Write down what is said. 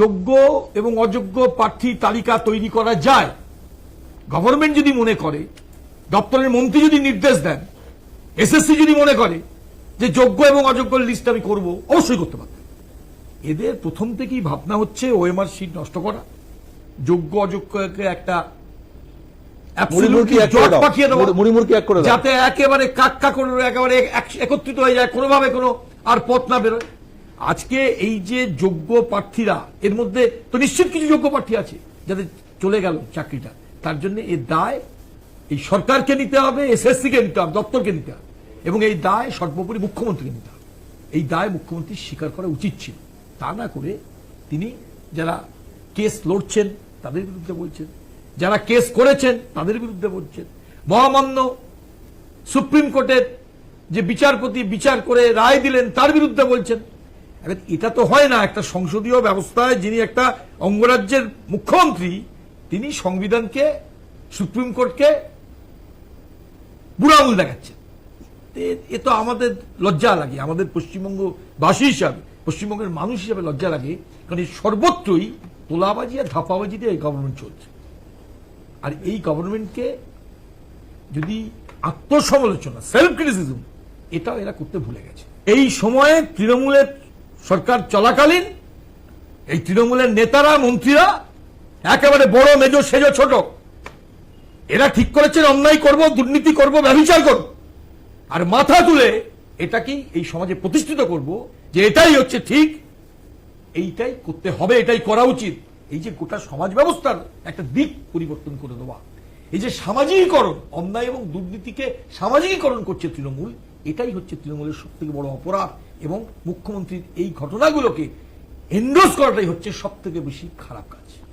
যোগ্য এবং অযোগ্য প্রার্থী তালিকা তৈরি করা যায়। গভর্নমেন্ট যদি মনে করে দপ্তরের মন্ত্রী যদি নির্দেশ দেন এসএসসি যদি মনে করে যে যোগ্য এবং অযোগ্য লিস্ট আমি করব অবশ্যই করতে পারবে। এদের প্রথম থেকেই ভাবনা হচ্ছে ওএমআর সিট নষ্ট করা। যোগ্য অযোগ্যকে একটা যাতে একেবারে কাক্কা করে একেবারে একত্রিত হয়ে যায় কোনোভাবে কোনো আর পথ না বেরোয়। আজকে এই যে যোগ্য প্রার্থীরা, এর মধ্যে তো নিশ্চিত কিছু যোগ্য প্রার্থী আছে যাদের চলে গেল চাকরিটা। তার জন্য এর দায় এই সরকারকে নিতে হবে এসএসসি কে নিতে হবে, দপ্তরকে নিতে হবে, এবং এই দায় সর্বোপরি মুখ্যমন্ত্রীকে নিতে হবে। এই দায় মুখ্যমন্ত্রী স্বীকার করা উচিত ছিল। তা না করে তিনি যারা কেস লড়ছেন, তাদের বিরুদ্ধে বলছেন। যারা কেস করেছেন, তাদের বিরুদ্ধে বলছেন। মহামান্য সুপ্রিম কোর্টের যে বিচারপতি বিচার করে রায় দিলেন, তার বিরুদ্ধে বলছেন। এবার এটা তো হয় না, একটা সংসদীয় ব্যবস্থায় যিনি একটা অঙ্গরাজ্যের মুখ্যমন্ত্রী, তিনি সংবিধানকে, সুপ্রিম কোর্টকে বুড়া আঙুল দেখাচ্ছেন। এ- তো আমাদের লজ্জা লাগে, আমাদের পশ্চিমবঙ্গ বাসী হিসাবে, পশ্চিমবঙ্গের মানুষ হিসাবে লজ্জা লাগে, কারণ এই সর্বত্রই তোলাবাজি আর ধাপাবাজিতে এই গভর্নমেন্ট চলছে। আর এই গভর্নমেন্টকে যদি আত্মসমালোচনা সেলফ ক্রিটিসিজম এটাও এরা করতে ভুলে গেছে। এই সময়ে তৃণমূলের সরকার চলাকালীন এই তৃণমূলের নেতারা, মন্ত্রীরা একেবারে বড়, মেজো, সেজো, ছোট। এরা ঠিক করেছেন অন্যায় করব, দুর্নীতি করব ব্যবচার করব। আর মাথা তুলে এটাকেই এই সমাজে প্রতিষ্ঠিত করব? যে এটাই হচ্ছে ঠিক, এইটাই করতে হবে, এটাই করা উচিত। এই যে গোটা সমাজ ব্যবস্থার একটা দিক পরিবর্তন করে দেওয়া। এই যে সামাজিকীকরণ, অন্যায় এবং দুর্নীতিকে সামাজিকীকরণ করছে তৃণমূল এটাই হচ্ছে তৃণমূলের সব থেকে বড় অপরাধ। এবং মুখ্যমন্ত্রীর এই ঘটনাগুলোকে এন্ডোজ করাটাই হচ্ছে সব থেকে বেশি খারাপ কাজ।